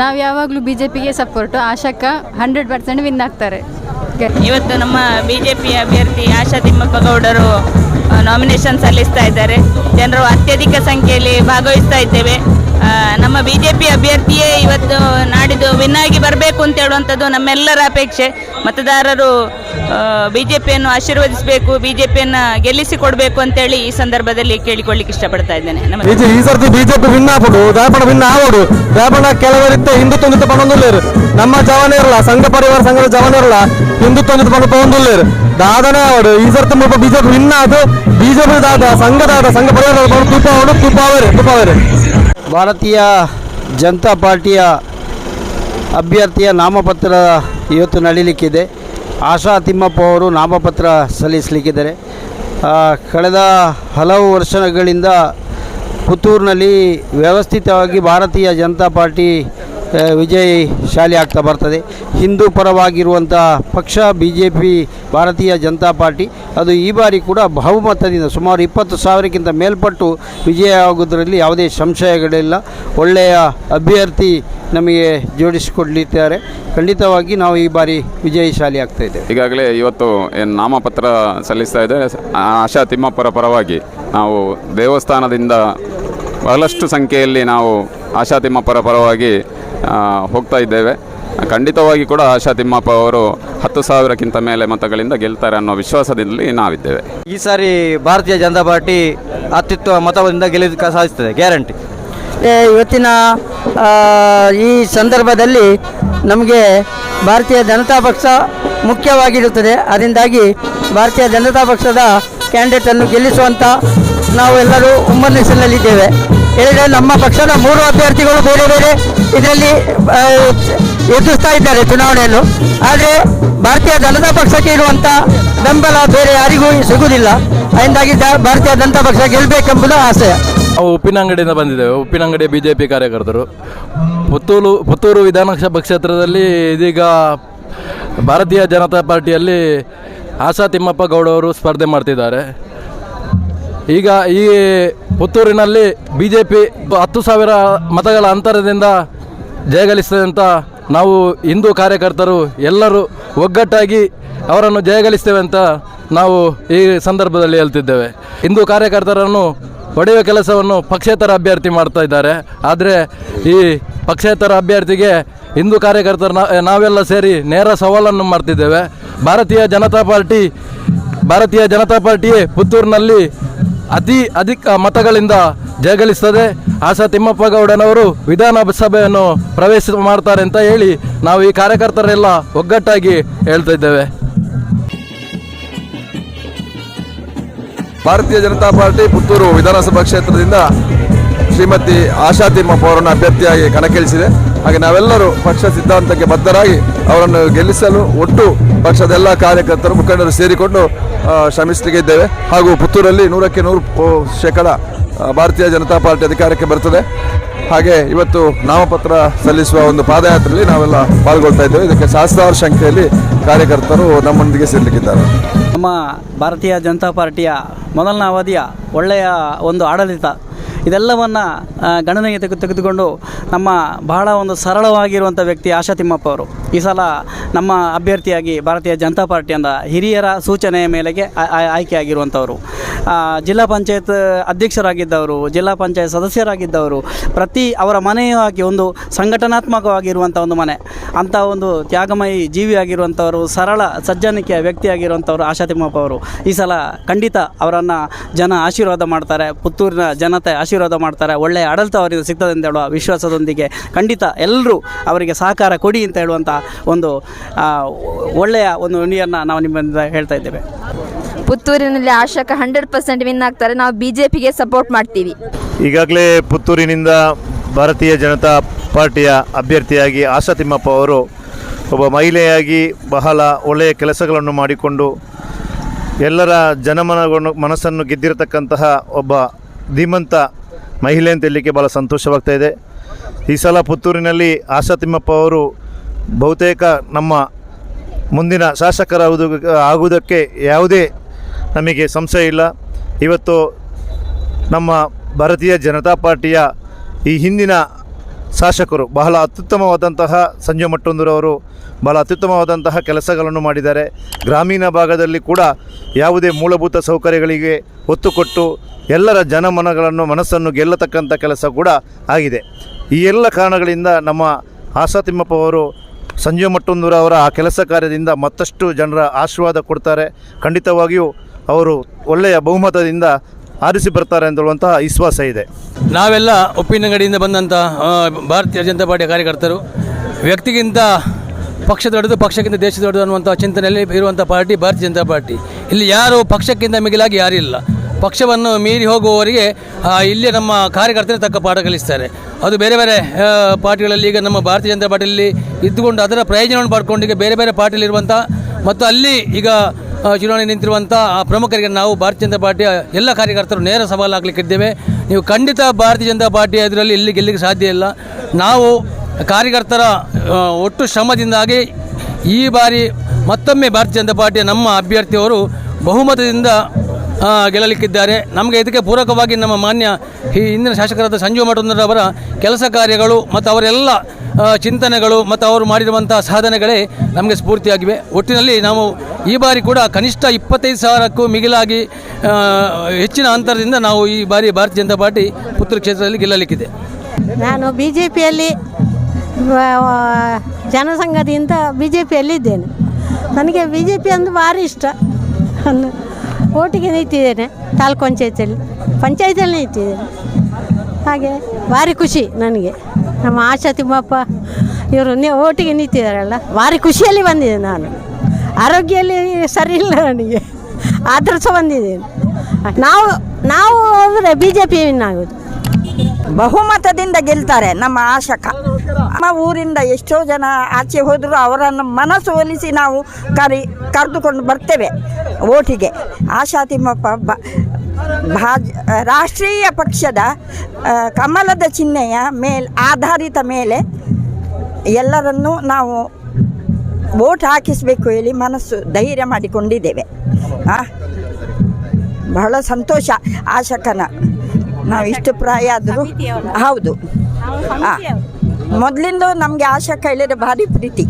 ನಾವು ಯಾವಾಗಲೂ B J ಪಿಗೆ ಸಪೋರ್ಟು ಆಶಾಕ್ಕ ಹಂಡ್ರೆಡ್ ಪರ್ಸೆಂಟ್ ವಿನ್ ಆಗ್ತಾರೆ. ಇವತ್ತು ನಮ್ಮ ಬಿ ಜೆ ಪಿ ಅಭ್ಯರ್ಥಿ ಆಶಾ ತಿಮ್ಮಪ್ಪಗೌಡರು ನಾಮಿನೇಷನ್ ಸಲ್ಲಿಸ್ತಾ ಇದ್ದಾರೆ. ಜನರು ಅತ್ಯಧಿಕ ಸಂಖ್ಯೆಯಲ್ಲಿ ಭಾಗವಹಿಸ್ತಾ ಇದ್ದೇವೆ. ನಮ್ಮ ಬಿ ಜೆ ಪಿ ಅಭ್ಯರ್ಥಿಯೇ ಇವತ್ತು ನಾಡಿದ್ದು ವಿನ್ ಆಗಿ ಬರಬೇಕು ಅಂತ ಹೇಳುವಂಥದ್ದು ನಮ್ಮೆಲ್ಲರ ಅಪೇಕ್ಷೆ. ಮತದಾರರು ಬಿಜೆಪಿಯನ್ನು ಆಶೀರ್ವದಿಸಬೇಕು ಬಿಜೆಪಿಯನ್ನು ಗೆಲ್ಲಿಸಿ ಕೊಡಬೇಕು ಅಂತೇಳಿ ಈ ಸಂದರ್ಭದಲ್ಲಿ ಕೇಳಿಕೊಳ್ಳಿಕ್ಕೆ ಇಷ್ಟಪಡ್ತಾ ಇದ್ದೇನೆ. ನಮಸ್ತೆ. ಈ ಸರ್ತಿ ಬಿಜೆಪಿ ವಿನ್ ಆಗ್ಬೋದು ದಾಪಣ ವಿನ್ ಆಗೋದು ದಾಪಣ ಕೆಲವರಿತ್ತೆ ಹಿಂದುತ್ವ ಜೊತೆ ನಮ್ಮ ಜವಾನೇರಲ್ಲ ಸಂಘ ಪರಿವಾರ ಸಂಘದ ಜವಾನೇರಲ್ಲ ಹಿಂದುತ್ವ ಜೊತೆ ಪಣ ಪೊಂದುಲ್ಲೇರು ದಾದನೇ ಆವಡು ಈ ಸರ್ತಿ ಮುಲ್ಪ ಬಿಜೆಪಿ ವಿನ್ ಆದು ಬಿಜೆಪಿ ದಾದ ಸಂಘ ದಾದ ಸಂಘ ಪರಿವಾರ ತುಪ್ಪ ಆವಡು ತುಪ್ಪ ಅವರೇ ತುಪ್ಪ ಅವರೇ. ಭಾರತೀಯ ಜನತಾ ಪಾರ್ಟಿಯ ಅಭ್ಯರ್ಥಿಯ ನಾಮಪತ್ರ ಇವತ್ತು ನಡೀಲಿಕ್ಕಿದೆ. ಆಶಾ ತಿಮ್ಮಪ್ಪ ಅವರು ನಾಮಪತ್ರ ಸಲ್ಲಿಸಲಿಕ್ಕಿದ್ದಾರೆ. ಕಳೆದ ಹಲವು ವರ್ಷಗಳಿಂದ ಪುತ್ತೂರಿನಲ್ಲಿ ವ್ಯವಸ್ಥಿತವಾಗಿ ಭಾರತೀಯ ಜನತಾ ಪಾರ್ಟಿ ವಿಜಯಶಾಲಿ ಆಗ್ತಾ ಬರ್ತದೆ. ಹಿಂದೂ ಪರವಾಗಿರುವಂಥ ಪಕ್ಷ ಬಿ ಜೆ ಪಿ ಭಾರತೀಯ ಜನತಾ ಪಾರ್ಟಿ, ಅದು ಈ ಬಾರಿ ಕೂಡ ಬಹುಮತದಿಂದ ಸುಮಾರು ಇಪ್ಪತ್ತು ಸಾವಿರಕ್ಕಿಂತ ಮೇಲ್ಪಟ್ಟು ವಿಜಯ ಆಗೋದರಲ್ಲಿ ಯಾವುದೇ ಸಂಶಯಗಳಿಲ್ಲ. ಒಳ್ಳೆಯ ಅಭ್ಯರ್ಥಿ ನಮಗೆ ಜೋಡಿಸಿಕೊಡಲಿದ್ದಾರೆ. ಖಂಡಿತವಾಗಿ ನಾವು ಈ ಬಾರಿ ವಿಜಯಶಾಲಿ ಆಗ್ತಾ ಇದ್ದೇವೆ. ಈಗಾಗಲೇ ಇವತ್ತು ಏನು ನಾಮಪತ್ರ ಸಲ್ಲಿಸ್ತಾ ಇದೆ ಆಶಾ ತಿಮ್ಮಪ್ಪರ ಪರವಾಗಿ ನಾವು ದೇವಸ್ಥಾನದಿಂದ ಬಹಳಷ್ಟು ಸಂಖ್ಯೆಯಲ್ಲಿ ನಾವು ಆಶಾ ತಿಮ್ಮಪ್ಪರ ಪರವಾಗಿ ಹೋಗ್ತಾ ಇದ್ದೇವೆ. ಖಂಡಿತವಾಗಿ ಕೂಡ ಆಶಾ ತಿಮ್ಮಪ್ಪ ಅವರು ಹತ್ತು ಸಾವಿರಕ್ಕಿಂತ ಮೇಲೆ ಮತಗಳಿಂದ ಗೆಲ್ತಾರೆ ಅನ್ನೋ ವಿಶ್ವಾಸದಲ್ಲಿ ನಾವಿದ್ದೇವೆ. ಈ ಸಾರಿ ಭಾರತೀಯ ಜನತಾ ಪಾರ್ಟಿ ಅತ್ಯುತ್ತಮ ಮತದಿಂದ ಗೆಲ್ಲುವುದಕ್ಕೆ ಸಾಧಿಸ್ತದೆ ಗ್ಯಾರಂಟಿ. ಇವತ್ತಿನ ಆ, ಈ ಸಂದರ್ಭದಲ್ಲಿ ನಮಗೆ ಭಾರತೀಯ ಜನತಾ ಪಕ್ಷ ಮುಖ್ಯವಾಗಿರುತ್ತದೆ. ಅದರಿಂದಾಗಿ ಭಾರತೀಯ ಜನತಾ ಪಕ್ಷದ ಕ್ಯಾಂಡಿಡೇಟನ್ನು ಗೆಲ್ಲಿಸುವಂಥ ನಾವು ಎಲ್ಲರೂ ಹುಮ್ಮಸ್ಸಿನಲ್ಲಿದ್ದೇವೆ ಹೇಳಿದರೆ ನಮ್ಮ ಪಕ್ಷದ ಮೂರು ಅಭ್ಯರ್ಥಿಗಳು ಬೇರೆ ಬೇರೆ ಇದರಲ್ಲಿ ಎದುರಿಸ್ತಾ ಇದ್ದಾರೆ ಚುನಾವಣೆಯನ್ನು. ಆದರೆ ಭಾರತೀಯ ಜನತಾ ಪಕ್ಷಕ್ಕೆ ಇರುವಂಥ ಬೆಂಬಲ ಬೇರೆ ಯಾರಿಗೂ ಸಿಗುವುದಿಲ್ಲ ಅದರಿಂದಾಗಿ ಭಾರತೀಯ ಜನತಾ ಪಕ್ಷ ಗೆಲ್ಲಬೇಕೆಂಬುದು ಆಸೆ. ನಾವು ಉಪ್ಪಿನಂಗಡಿಯಿಂದ ಬಂದಿದ್ದೇವೆ. ಉಪ್ಪಿನಂಗಡಿ ಬಿ ಜೆ ಪಿ ಕಾರ್ಯಕರ್ತರು. ಪುತ್ತೂರು ಪುತ್ತೂರು ವಿಧಾನಸಭಾ ಕ್ಷೇತ್ರದಲ್ಲಿ ಇದೀಗ ಭಾರತೀಯ ಜನತಾ ಪಾರ್ಟಿಯಲ್ಲಿ ಆಶಾ ತಿಮ್ಮಪ್ಪ ಗೌಡ ಅವರು ಸ್ಪರ್ಧೆ ಮಾಡ್ತಿದ್ದಾರೆ. ಈಗ ಈ ಪುತ್ತೂರಿನಲ್ಲಿ ಬಿ ಜೆ ಪಿ ಹತ್ತು ಸಾವಿರ ಮತಗಳ ಅಂತರದಿಂದ ಜಯಗಳಿಸ್ತದೆ ಅಂತ ನಾವು ಹಿಂದೂ ಕಾರ್ಯಕರ್ತರು ಎಲ್ಲರೂ ಒಗ್ಗಟ್ಟಾಗಿ ಅವರನ್ನು ಜಯಗಳಿಸ್ತೇವೆ ಅಂತ ನಾವು ಈ ಸಂದರ್ಭದಲ್ಲಿ ಹೇಳ್ತಿದ್ದೇವೆ. ಹಿಂದೂ ಕಾರ್ಯಕರ್ತರನ್ನು ಹೊಡೆಯುವ ಕೆಲಸವನ್ನು ಪಕ್ಷೇತರ ಅಭ್ಯರ್ಥಿ ಮಾಡ್ತಾ ಇದ್ದಾರೆ. ಆದರೆ ಈ ಪಕ್ಷೇತರ ಅಭ್ಯರ್ಥಿಗೆ ಹಿಂದೂ ಕಾರ್ಯಕರ್ತರು ನಾವೆಲ್ಲ ಸೇರಿ ನೇರ ಸವಾಲನ್ನು ಮಾಡ್ತಿದ್ದೇವೆ. ಭಾರತೀಯ ಜನತಾ ಪಾರ್ಟಿ, ಭಾರತೀಯ ಜನತಾ ಪಾರ್ಟಿಯೇ ಪುತ್ತೂರಿನಲ್ಲಿ ಅತಿ ಅಧಿಕ ಮತಗಳಿಂದ ಜಯಗಳಿಸ್ತದೆ. ಆಶಾ ತಿಮ್ಮಪ್ಪ ಗೌಡನವರು ವಿಧಾನಸಭೆಯನ್ನು ಪ್ರವೇಶ ಮಾಡ್ತಾರೆ ಅಂತ ಹೇಳಿ ನಾವು ಈ ಕಾರ್ಯಕರ್ತರೆಲ್ಲ ಒಗ್ಗಟ್ಟಾಗಿ ಹೇಳ್ತಾ ಇದ್ದೇವೆ. ಭಾರತೀಯ ಜನತಾ ಪಾರ್ಟಿ ಪುತ್ತೂರು ವಿಧಾನಸಭಾ ಕ್ಷೇತ್ರದಿಂದ ಶ್ರೀಮತಿ ಆಶಾ ತಿಮ್ಮಪ್ಪ ಅವರನ್ನು ಅಭ್ಯರ್ಥಿಯಾಗಿ ಕಣಕ್ಕಿಳಿಸಿದೆ. ಹಾಗೆ ನಾವೆಲ್ಲರೂ ಪಕ್ಷ ಸಿದ್ಧಾಂತಕ್ಕೆ ಬದ್ಧರಾಗಿ ಅವರನ್ನು ಗೆಲ್ಲಿಸಲು ಒಟ್ಟು ಪಕ್ಷದ ಎಲ್ಲ ಕಾರ್ಯಕರ್ತರು ಮುಖಂಡರು ಸೇರಿಕೊಂಡು ಆ, ಶ್ರಮಿಸಲಿಕ್ಕೆ ಇದ್ದೇವೆ. ಹಾಗೂ ಪುತ್ತೂರಲ್ಲಿ ನೂರಕ್ಕೆ ನೂರು ಶೇಕಡ ಭಾರತೀಯ ಜನತಾ ಪಾರ್ಟಿ ಅಧಿಕಾರಕ್ಕೆ ಬರ್ತದೆ. ಹಾಗೆ ಇವತ್ತು ನಾಮಪತ್ರ ಸಲ್ಲಿಸುವ ಒಂದು ಪಾದಯಾತ್ರೆಯಲ್ಲಿ ನಾವೆಲ್ಲ ಪಾಲ್ಗೊಳ್ತಾ ಇದ್ದೇವೆ. ಇದಕ್ಕೆ ಸಹಸ್ರಾರು ಸಂಖ್ಯೆಯಲ್ಲಿ ಕಾರ್ಯಕರ್ತರು ನಮ್ಮೊಂದಿಗೆ ಸೇರಲಿಕ್ಕಿದ್ದಾರೆ. ನಮ್ಮ ಭಾರತೀಯ ಜನತಾ ಪಾರ್ಟಿಯ ಮೊದಲನೇ ಅವಧಿಯ ಒಳ್ಳೆಯ ಒಂದು ಆಡಳಿತ ಇದೆಲ್ಲವನ್ನು ಗಣನೆಗೆ ತೆಗೆ ತೆಗೆದುಕೊಂಡು ನಮ್ಮ ಬಹಳ ಒಂದು ಸರಳವಾಗಿರುವಂಥ ವ್ಯಕ್ತಿ ಆಶಾ ತಿಮ್ಮಪ್ಪ ಅವರು. ಈ ಸಲ ನಮ್ಮ ಅಭ್ಯರ್ಥಿಯಾಗಿ ಭಾರತೀಯ ಜನತಾ ಪಾರ್ಟಿಯಿಂದ ಹಿರಿಯರ ಸೂಚನೆಯ ಮೇಲೆಗೆ ಆಯ್ಕೆಯಾಗಿರುವಂಥವರು. ಜಿಲ್ಲಾ ಪಂಚಾಯತ್ ಅಧ್ಯಕ್ಷರಾಗಿದ್ದವರು, ಜಿಲ್ಲಾ ಪಂಚಾಯತ್ ಸದಸ್ಯರಾಗಿದ್ದವರು, ಪ್ರತಿ ಅವರ ಮನೆಯಾಗಿ ಒಂದು ಸಂಘಟನಾತ್ಮಕವಾಗಿರುವಂಥ ಒಂದು ಮನೆ. ಅಂಥ ಒಂದು ತ್ಯಾಗಮಯಿ ಜೀವಿಯಾಗಿರುವಂಥವರು, ಸರಳ ಸಜ್ಜನಿಕೆಯ ವ್ಯಕ್ತಿಯಾಗಿರುವಂಥವರು ಆಶಾ ತಿಮ್ಮಪ್ಪ ಅವರು. ಈ ಸಲ ಖಂಡಿತ ಅವರನ್ನು ಜನ ಆಶೀರ್ವಾದ ಮಾಡ್ತಾರೆ, ಪುತ್ತೂರಿನ ಜನತೆ ಆಶೀರ್ವಾದ ಮಾಡ್ತಾರೆ. ಒಳ್ಳೆಯ ಆಡಳಿತ ಅವರಿಂದ ಸಿಗ್ತದೆ ಅಂತ ಹೇಳುವ ವಿಶ್ವಾಸದೊಂದಿಗೆ ಖಂಡಿತ ಎಲ್ಲರೂ ಅವರಿಗೆ ಸಹಕಾರ ಕೊಡಿ ಅಂತ ಹೇಳುವಂಥ ಒಂದು ಒಳ್ಳೆಯ ಒಂದು ನುಡಿಯನ್ನು ನಾವು ನಿಮ್ಮಿಂದ ಹೇಳ್ತಾ ಇದ್ದೇವೆ. ಪುತ್ತೂರಿನಲ್ಲಿ ಆಶಕ ಹಂಡ್ರೆಡ್ ಪರ್ಸೆಂಟ್ ವಿನ್ ಆಗ್ತಾರೆ. ನಾವು ಬಿ ಜೆ ಪಿಗೆ ಸಪೋರ್ಟ್ ಮಾಡ್ತೀವಿ. ಈಗಾಗಲೇ ಪುತ್ತೂರಿನಿಂದ ಭಾರತೀಯ ಜನತಾ ಪಾರ್ಟಿಯ ಅಭ್ಯರ್ಥಿಯಾಗಿ ಆಶಾ ತಿಮ್ಮಪ್ಪ ಅವರು ಒಬ್ಬ ಮಹಿಳೆಯಾಗಿ ಬಹಳ ಒಳ್ಳೆಯ ಕೆಲಸಗಳನ್ನು ಮಾಡಿಕೊಂಡು ಎಲ್ಲರ ಜನಮನಗಳನ್ನು ಮನಸ್ಸನ್ನು ಗೆದ್ದಿರತಕ್ಕಂತಹ ಒಬ್ಬ ಧೀಮಂತ ಮಹಿಳೆ ಅಂತ ಹೇಳಲಿಕ್ಕೆ ಭಾಳ ಸಂತೋಷವಾಗ್ತಾ ಇದೆ. ಈ ಸಲ ಪುತ್ತೂರಿನಲ್ಲಿ ಆಶಾ ತಿಮ್ಮಪ್ಪ ಅವರು ಬಹುತೇಕ ನಮ್ಮ ಮುಂದಿನ ಶಾಸಕರಾಗುವುದು ಆಗುವುದಕ್ಕೆ ಯಾವುದೇ ನಮಗೆ ಸಂಶಯ ಇಲ್ಲ. ಇವತ್ತು ನಮ್ಮ ಭಾರತೀಯ ಜನತಾ ಪಾರ್ಟಿಯ ಈ ಹಿಂದಿನ ಶಾಸಕರು ಬಹಳ ಅತ್ಯುತ್ತಮವಾದಂತಹ ಸಂಜಯ್ ಮಟ್ಟೊಂದರವರು ಬಹಳ ಅತ್ಯುತ್ತಮವಾದಂತಹ ಕೆಲಸಗಳನ್ನು ಮಾಡಿದ್ದಾರೆ. ಗ್ರಾಮೀಣ ಭಾಗದಲ್ಲಿ ಕೂಡ ಯಾವುದೇ ಮೂಲಭೂತ ಸೌಕರ್ಯಗಳಿಗೆ ಒತ್ತು ಕೊಟ್ಟು ಎಲ್ಲರ ಜನಮನಗಳನ್ನು ಮನಸ್ಸನ್ನು ಗೆಲ್ಲತಕ್ಕಂಥ ಕೆಲಸ ಕೂಡ ಆಗಿದೆ. ಈ ಎಲ್ಲ ಕಾರಣಗಳಿಂದ ನಮ್ಮ ಆಸಾ ತಿಮ್ಮಪ್ಪ ಅವರು ಸಂಜೀವ ಮಟ್ಟೊಂದೂರ ಅವರ ಆ ಕೆಲಸ ಕಾರ್ಯದಿಂದ ಮತ್ತಷ್ಟು ಜನರ ಆಶೀರ್ವಾದ ಕೊಡ್ತಾರೆ. ಖಂಡಿತವಾಗಿಯೂ ಅವರು ಒಳ್ಳೆಯ ಬಹುಮತದಿಂದ ಆರಿಸಿ ಬರ್ತಾರೆ ಅಂತೇಳುವಂತಹ ವಿಶ್ವಾಸ ಇದೆ. ನಾವೆಲ್ಲ ಉಪ್ಪಿನಂಗಡಿಯಿಂದ ಬಂದಂಥ ಭಾರತೀಯ ಜನತಾ ಪಾರ್ಟಿಯ ಕಾರ್ಯಕರ್ತರು, ವ್ಯಕ್ತಿಗಿಂತ ಪಕ್ಷ ದೊಡ್ಡದು, ಪಕ್ಷಕ್ಕಿಂತ ದೇಶ ದೊಡ್ಡದು ಅನ್ನುವಂಥ ಚಿಂತನೆಯಲ್ಲಿ ಇರುವಂಥ ಪಾರ್ಟಿ ಭಾರತೀಯ ಜನತಾ ಪಾರ್ಟಿ. ಇಲ್ಲಿ ಯಾರು ಪಕ್ಷಕ್ಕಿಂತ ಮಿಗಿಲಾಗಿ ಯಾರಿಲ್ಲ. ಪಕ್ಷವನ್ನು ಮೀರಿ ಹೋಗುವವರಿಗೆ ಇಲ್ಲೇ ನಮ್ಮ ಕಾರ್ಯಕರ್ತರೇ ತಕ್ಕ ಪಾಠ ಕಲಿಸ್ತಾರೆ. ಅದು ಬೇರೆ ಬೇರೆ ಪಾರ್ಟಿಗಳಲ್ಲಿ ಈಗ ನಮ್ಮ ಭಾರತೀಯ ಜನತಾ ಪಾರ್ಟಿಯಲ್ಲಿ ಇದ್ದುಕೊಂಡು ಅದರ ಪ್ರಯೋಜನವನ್ನು ಪಡ್ಕೊಂಡು ಈಗ ಬೇರೆ ಬೇರೆ ಪಾರ್ಟಿಯಲ್ಲಿರುವಂಥ ಮತ್ತು ಅಲ್ಲಿ ಈಗ ಚುನಾವಣೆ ನಿಂತಿರುವಂಥ ಆ ಪ್ರಮುಖರಿಗೆ ನಾವು ಭಾರತೀಯ ಜನತಾ ಪಾರ್ಟಿಯ ಎಲ್ಲ ಕಾರ್ಯಕರ್ತರು ನೇರ ಸವಾಲಾಗಲಿಕ್ಕಿದ್ದೇವೆ ನೀವು ಖಂಡಿತ ಭಾರತೀಯ ಜನತಾ ಪಾರ್ಟಿ ಇದರಲ್ಲಿ ಇಲ್ಲಿ ಗೆಲ್ಲಿಗೆ ಸಾಧ್ಯ ಇಲ್ಲ. ನಾವು ಕಾರ್ಯಕರ್ತರ ಒಟ್ಟು ಶ್ರಮದಿಂದಾಗಿ ಈ ಬಾರಿ ಮತ್ತೊಮ್ಮೆ ಭಾರತೀಯ ಜನತಾ ಪಾರ್ಟಿಯ ನಮ್ಮ ಅಭ್ಯರ್ಥಿಯವರು ಬಹುಮತದಿಂದ ಗೆಲ್ಲಲಿಕ್ಕಿದ್ದಾರೆ. ನಮಗೆ ಇದಕ್ಕೆ ಪೂರಕವಾಗಿ ನಮ್ಮ ಮಾನ್ಯ ಈ ಇಂದಿನ ಶಾಸಕರಾದ ಸಂಜೀವ ಮಠಂದರವರ ಕೆಲಸ ಕಾರ್ಯಗಳು ಮತ್ತು ಅವರೆಲ್ಲ ಚಿಂತನೆಗಳು ಮತ್ತು ಅವರು ಮಾಡಿರುವಂಥ ಸಾಧನೆಗಳೇ ನಮಗೆ ಸ್ಫೂರ್ತಿಯಾಗಿವೆ. ಒಟ್ಟಿನಲ್ಲಿ ನಾವು ಈ ಬಾರಿ ಕೂಡ ಕನಿಷ್ಠ ಇಪ್ಪತ್ತೈದು ಸಾವಿರಕ್ಕೂ ಮಿಗಿಲಾಗಿ ಹೆಚ್ಚಿನ ಅಂತರದಿಂದ ನಾವು ಈ ಬಾರಿ ಭಾರತೀಯ ಜನತಾ ಪಾರ್ಟಿ ಪುತ್ತೂರು ಕ್ಷೇತ್ರದಲ್ಲಿ ಗೆಲ್ಲಲಿಕ್ಕಿದೆ. ನಾನು ಬಿ ಜೆ ಪಿಯಲ್ಲಿ ಜನಸಂಘದಿಂದ ಬಿ ಜೆ ಪಿಯಲ್ಲಿದ್ದೇನೆ ನನಗೆ ಬಿ ಜೆ ಪಿ ಅಂದ್ರೆ ಭಾರಿ ಇಷ್ಟ. ಓಟಿಗೆ ನಿಂತಿದ್ದೇನೆ ತಾಲೂಕು ಪಂಚಾಯತಿಯಲ್ಲಿ ಪಂಚಾಯತಿಯಲ್ಲಿ ನಿಂತಿದ್ದೇನೆ ಹಾಗೆ ಭಾರಿ ಖುಷಿ ನನಗೆ. ನಮ್ಮ ಆಶಾ ತಿಮ್ಮಪ್ಪ ಇವರು ಓಟಿಗೆ ನಿಂತಿದ್ದಾರಲ್ಲ ಭಾರಿ ಖುಷಿಯಲ್ಲಿ ಬಂದಿದ್ದೆ ನಾನು. ಆರೋಗ್ಯಲ್ಲಿ ಸರಿ ಇಲ್ಲ ನನಗೆ. ಆದರೂ ಸಹ ಬಂದಿದ್ದೇನೆ. ನಾವು ನಾವು ಅಂದರೆ ಬಿ ಜೆ ಪಿ ಆಗೋದು. ಬಹುಮತದಿಂದ ಗೆಲ್ತಾರೆ ನಮ್ಮ ಆಶಕ. ನಮ್ಮ ಊರಿಂದ ಎಷ್ಟೋ ಜನ ಆಚೆ ಹೋದರೂ ಅವರನ್ನು ಮನಸ್ಸು ಒಲಿಸಿ ನಾವು ಕರಿ, ಕರೆದುಕೊಂಡು ಬರ್ತೇವೆ ಓಟಿಗೆ. ಆಶಾ ತಿಮ್ಮಪ್ಪ ರಾಷ್ಟ್ರೀಯ ಪಕ್ಷದ ಕಮಲದ ಚಿಹ್ನೆಯ ಮೇಲೆ, ಆಧಾರಿತ ಮೇಲೆ ಎಲ್ಲರನ್ನೂ ನಾವು ವೋಟ್ ಹಾಕಿಸಬೇಕು ಹೇಳಿ ಮನಸ್ಸು ಧೈರ್ಯ ಮಾಡಿಕೊಂಡಿದ್ದೇವೆ. ಬಹಳ ಸಂತೋಷ ಆಶಕನ. ನಾವು ಇಷ್ಟು ಪ್ರಾಯ ಆದರೂ ಹೌದು. ಮೊದಲಿಂದ ನಮಗೆ ಆಶಾ ಕೈಲಿರೋ ಭಾರಿ ಪ್ರೀತಿ.